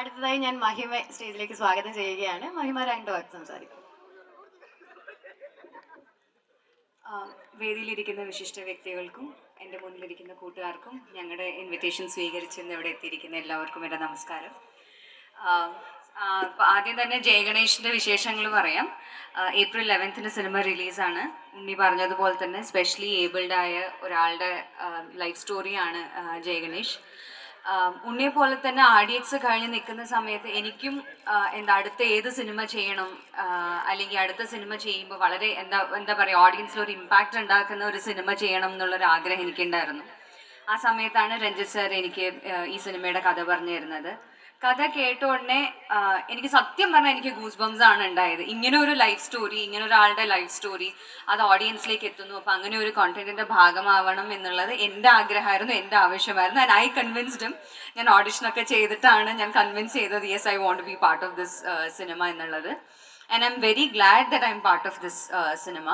അടുത്തതായി ഞാൻ മഹിമ സ്റ്റേജിലേക്ക് സ്വാഗതം ചെയ്യുകയാണ്. മഹിമ രണ്ട് വാക്ക് സംസാരിക്കും. വേദിയിലിരിക്കുന്ന വിശിഷ്ട വ്യക്തികൾക്കും എന്റെ മുന്നിലിരിക്കുന്ന കൂട്ടുകാർക്കും ഞങ്ങളുടെ ഇൻവിറ്റേഷൻ സ്വീകരിച്ചെന്ന് ഇവിടെ എത്തിയിരിക്കുന്ന എല്ലാവർക്കും എന്റെ നമസ്കാരം. ആദ്യം തന്നെ ജയഗണേഷിന്റെ വിശേഷങ്ങൾ പറയാം. ഏപ്രിൽ ലെവൻത്തിന് സിനിമ റിലീസാണ് ഉണ്ണി പറഞ്ഞതുപോലെ തന്നെ സ്പെഷ്യലി ഏബിൾഡ് ആയ ഒരാളുടെ ലൈഫ് സ്റ്റോറിയാണ് ജയഗണേഷ് ഉണ്ണിയെ പോലെ തന്നെ ആഡിയൻസ് കഴിഞ്ഞ് നിൽക്കുന്ന സമയത്ത് എനിക്കും എന്താ അടുത്ത ഏത് സിനിമ ചെയ്യണം അല്ലെങ്കിൽ അടുത്ത സിനിമ ചെയ്യുമ്പോൾ വളരെ എന്താ എന്താ പറയുക ഓഡിയൻസിൽ ഒരു ഇമ്പാക്റ്റ് ഉണ്ടാക്കുന്ന ഒരു സിനിമ ചെയ്യണം എന്നുള്ളൊരു ആഗ്രഹം എനിക്കുണ്ടായിരുന്നു. ആ സമയത്താണ് രഞ്ജിത് സാർ എനിക്ക് ഈ സിനിമയുടെ കഥ പറഞ്ഞു തരുന്നത്. കഥ കേട്ട ഉടനെ എനിക്ക് സത്യം പറഞ്ഞാൽ എനിക്ക് ഗൂസ് ബംസ് ആണ് ഉണ്ടായത്. ഇങ്ങനെ ഒരു ലൈഫ് സ്റ്റോറി ഇങ്ങനെ ഒരാളുടെ ലൈഫ് സ്റ്റോറി അത് ഓഡിയൻസിലേക്ക് എത്തുന്നു. അപ്പൊ അങ്ങനെ ഒരു കോണ്ടന്റിന്റെ ഭാഗമാവണം എന്നുള്ളത് എന്റെ ആഗ്രഹമായിരുന്നു എന്റെ ആവശ്യമായിരുന്നു. ആൻഡ് ഐ കൺവിൻസ്ഡും ഞാൻ ഓഡിഷനൊക്കെ ചെയ്തിട്ടാണ് ഞാൻ കൺവിൻസ് ചെയ്തത് yes I want be part of this cinema എന്നുള്ളത്. And I'm very glad that I'm part of this cinema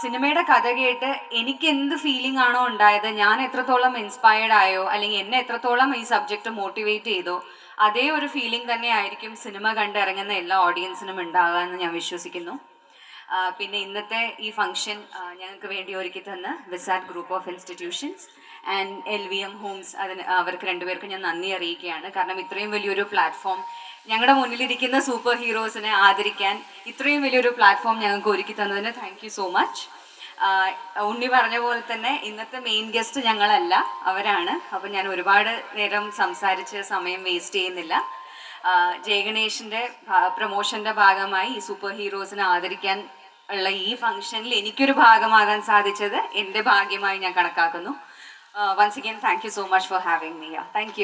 സിനിമയുടെ കഥ കേട്ട് എനിക്ക് എന്ത് ഫീലിംഗ് ആണോ ഉണ്ടായത്? ഞാൻ എത്രത്തോളം ഇൻസ്പയർഡ് ആയോ? അല്ലെങ്കിൽ എന്നെ എത്രത്തോളം ഈ സബ്ജക്റ്റ് മോട്ടിവേറ്റ് ചെയ്തോ? അതേ ഒരു ഫീലിംഗ് തന്നെ ആയിരിക്കും സിനിമ കണ്ടിറങ്ങുന്ന എല്ലാ ഓഡിയൻസിനും ഉണ്ടാകുക എന്ന് ഞാൻ വിശ്വസിക്കുന്നു. പിന്നെ ഇന്നത്തെ ഈ ഫംഗ്ഷൻ ഞങ്ങൾക്ക് വേണ്ടി ഒരുക്കി തന്ന VISAT group of institutions and L V M homes അതിന് അവർക്ക് രണ്ടുപേർക്കും ഞാൻ നന്ദി അറിയിക്കുകയാണ്. കാരണം ഇത്രയും വലിയൊരു പ്ലാറ്റ്ഫോം ഞങ്ങളുടെ മുന്നിലിരിക്കുന്ന സൂപ്പർ ഹീറോസിനെ ആദരിക്കാൻ ഇത്രയും വലിയൊരു പ്ലാറ്റ്ഫോം ഞങ്ങൾക്ക് ഒരുക്കി തന്നതിന് താങ്ക് സോ മച്ച് ഉണ്ണി പറഞ്ഞ പോലെ തന്നെ ഇന്നത്തെ മെയിൻ ഗസ്റ്റ് ഞങ്ങളല്ല അവരാണ്. അപ്പം ഞാൻ ഒരുപാട് നേരം സംസാരിച്ച് സമയം വേസ്റ്റ് ചെയ്യുന്നില്ല. ജയഗണേഷിന്റെ പ്രൊമോഷന്റെ ഭാഗമായി ഈ സൂപ്പർ ഹീറോസിനെ ആദരിക്കാൻ ഉള്ള ഈ ഫംഗ്ഷനിൽ എനിക്കൊരു ഭാഗമാകാൻ സാധിച്ചത് എന്റെ ഭാഗ്യമായി ഞാൻ കണക്കാക്കുന്നു. Once again thank so much for having me thank